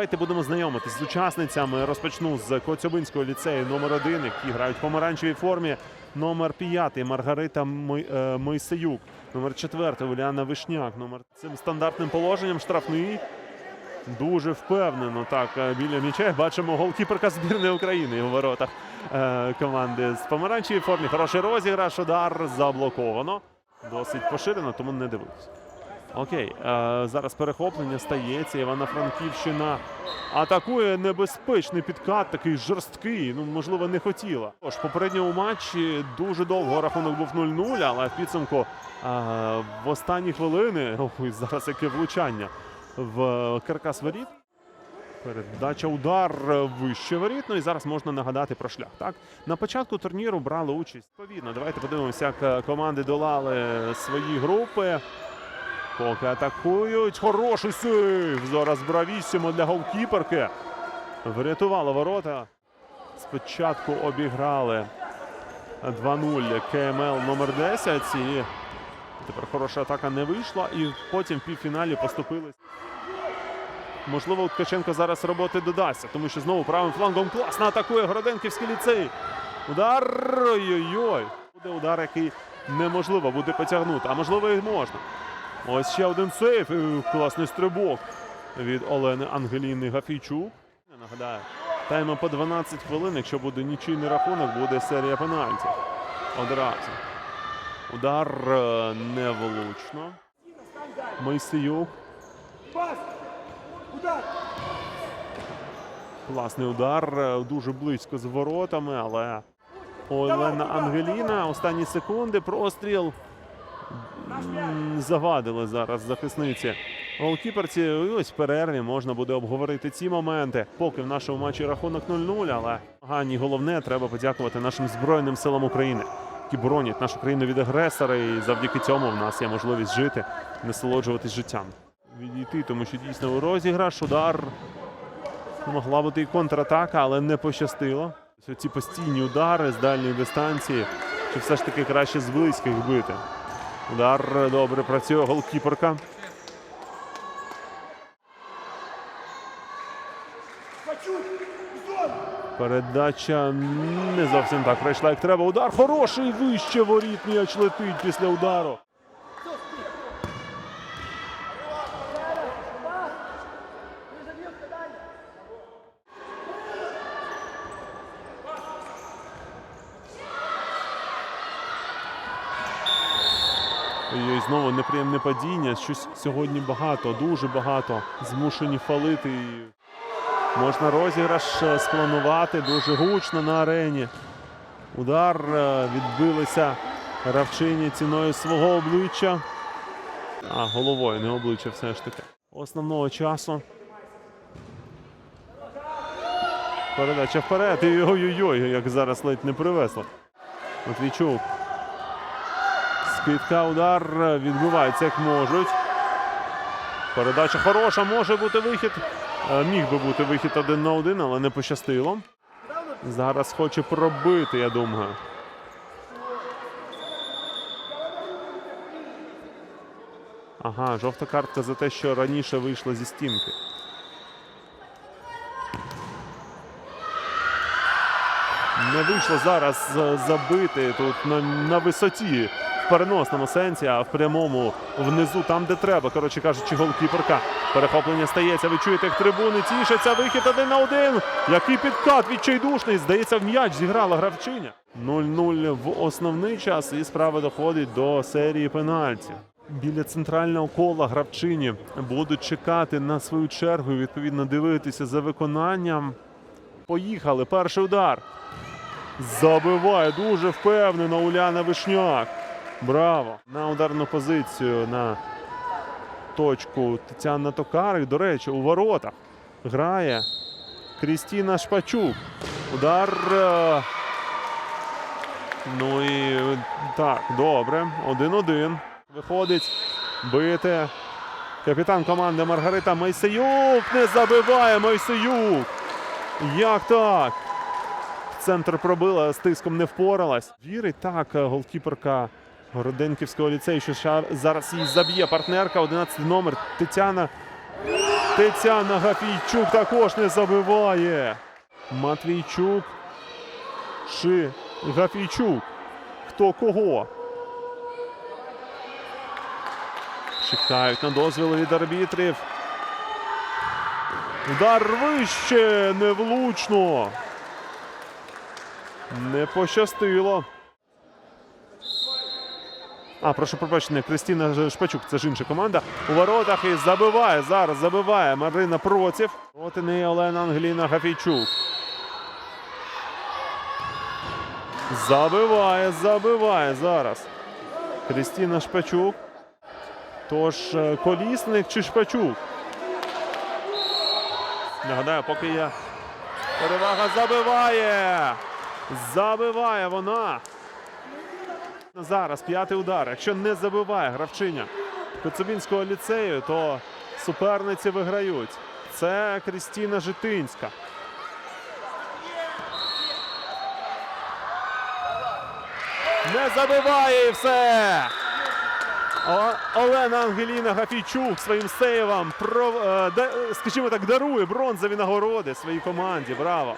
давайте будемо знайомитись з учасницями. Розпочну з Коцюбинського ліцею номер 1 які грають в помаранчевій формі. Номер 5 Маргарита е, Мойсеюк. Номер 4 Уляна Вишняк. Номер цим стандартним положенням штрафний. Дуже впевнено так е, біля м'яча. Бачимо голкіперка збірної України у воротах е, команди з помаранчевій формі. Хороший розіграш, удар заблоковано. Досить поширено, тому не дивився. Окей, е, зараз перехоплення стається. Івано-Франківщина атакує небезпечний підкат, такий жорсткий. Ну, можливо, не хотіла. Тож, попередньому матчі дуже довго рахунок був 0-0, але в підсумку е, в останні хвилини ой, зараз яке влучання в каркас воріт. Передача удар вище воріт. Ну і зараз можна нагадати про шлях. Так на початку турніру брали участь. Відповідно, давайте подивимося, як е, команди долали свої групи. Поки атакують. Хороший сейв. Зараз бравісімо для голкіперки. Врятувало ворота. Спочатку обіграли 2-0 КМЛ номер 10. І тепер хороша атака не вийшла. І потім в півфіналі поступились. Можливо, Ткаченко зараз роботи додасться, тому що знову правим флангом класно атакує Городенківський ліцей. Удар. Ой-ой-ой. Буде удар, який неможливо буде потягнути, а можливо і можна. Ось ще один сейф. Класний стрибок від Олени Ангеліни Гафійчук. Нагадаю, тайма по 12 хвилин. Якщо буде нічийний рахунок, буде серія пенальтів. Одразу. Удар е, невлучно. Мойсеюк. Класний удар, е, дуже близько з воротами, але Олена Ангеліна. Останні секунди. Простріл. Завадили зараз захисниці. Голкіперці, ось в перерві можна буде обговорити ці моменти. Поки в нашому матчі рахунок 0-0, але Гані головне треба подякувати нашим Збройним силам України, які боронять нашу країну від агресора. І завдяки цьому в нас є можливість жити, насолоджуватись життям. Відійти, тому що дійсно у розіграш, удар. Могла бути і контратака, але не пощастило. Ці постійні удари з дальньої дистанції. Чи все ж таки краще з близьких бити? Удар добре працює голкіперка. Передача не зовсім так пройшла, як треба. Удар хороший, вище воріт м'яч летить після удару. І знову неприємне падіння. Щось сьогодні багато, дуже багато. Змушені фалити. Можна розіграш е, спланувати дуже гучно на арені. Удар е, відбилися гравчині ціною свого обличчя. А, головою, не обличчя все ж таки. Основного часу. Передача вперед. Ой-ой-ой, як зараз ледь не привезла. Матвійчук. Скидка, удар. Відбивається як можуть. Передача хороша, може бути вихід. Е, Міг би бути вихід один на один, але не пощастило. Зараз хоче пробити, я думаю. Ага, жовта картка за те, що раніше вийшла зі стінки. Не вийшло зараз е, забити тут на, на висоті переносному сенсі, а в прямому внизу, там, де треба. Коротше кажучи, голкіперка. Перехоплення стається. Ви чуєте, як трибуни тішаться. Вихід один на один. Який підкат відчайдушний. Здається, в м'яч зіграла гравчиня. 0-0 в основний час, і справа доходить до серії пенальтів. Біля центрального кола гравчині будуть чекати на свою чергу. Відповідно, дивитися за виконанням. Поїхали. Перший удар. Забиває дуже впевнено Уляна Вишняк. Браво! На ударну позицію на точку Тетяна Токарик. До речі, у воротах грає Крістіна Шпачук. Удар. е, Ну і так, добре. Один-один. Виходить бити. Капітан команди Маргарита Мойсеюк не забиває Мойсеюк. Як так? Центр пробила, з тиском не впоралась. Вірить так, е, голкіперка Городенківського ліцею, що зараз її заб'є партнерка, 11 номер Тетяна Тетяна Гафійчук також не забиває. Матвійчук. Чи Гафійчук. Хто кого? Чекають на дозвіл від арбітрів. Удар вище, невлучно. Не пощастило. А, прошу пробачення, Кристина Шпачук, це ж інша команда. У воротах і забиває. Зараз забиває Марина Проців. Проти неї Олена Ангеліна Гафійчук. Забиває, забиває зараз. Крістіна Шпачук. Тож е, колісник чи Шпачук? Нагадаю, поки є перевага забиває. Забиває вона. Зараз п'ятий удар. Якщо не забиває гравчиня Коцюбінського ліцею, то суперниці виграють. Це Крістіна Житинська. Не забиває і все. Олена Ангеліна Гафійчук своїм сейвом, е, скажімо так, дарує бронзові нагороди своїй команді. Браво!